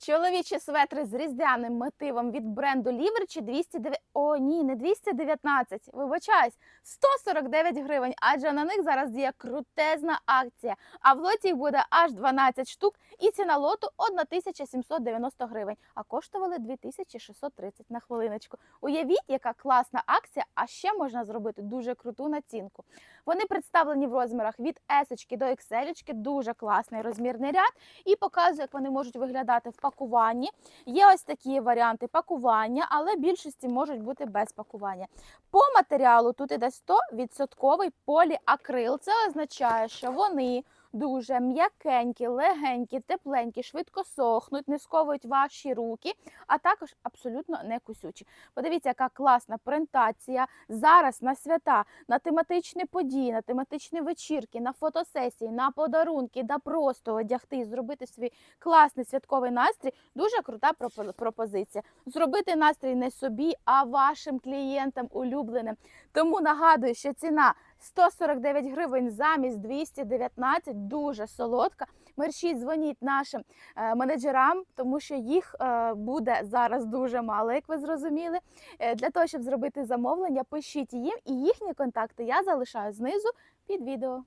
Чоловічі светри з різдвяним мотивом від бренду Ліверчі 209... О, ні, не 219, вибачаюсь, 149 гривень, адже на них зараз діє крутезна акція. А в лоті їх буде аж 12 штук, і ціна лоту 1790 гривень, а коштували 2630 на хвилиночку. Уявіть, яка класна акція, а ще можна зробити дуже круту націнку. Вони представлені в розмірах від S до XL, дуже класний розмірний ряд і показую, як вони можуть виглядати в пакуванні. Є ось такі варіанти пакування, але більшості можуть бути без пакування. По матеріалу тут іде 100% поліакрил. Це означає, що вони дуже м'якенькі, легенькі, тепленькі, швидко сохнуть, не сковують ваші руки, а також абсолютно не кусючі. Подивіться, яка класна презентація зараз на свята, на тематичні події, на тематичні вечірки, на фотосесії, на подарунки, да просто одягти і зробити свій класний святковий настрій. Дуже крута пропозиція. Зробити настрій не собі, а вашим клієнтам улюбленим. Тому нагадую, що ціна 149 гривень замість 219, дуже солодка. Мерші дзвоніть нашим е, менеджерам, тому що їх е, буде зараз дуже мало, як ви зрозуміли. Е, Для того, щоб зробити замовлення, пишіть їм, і їхні контакти я залишаю знизу під відео.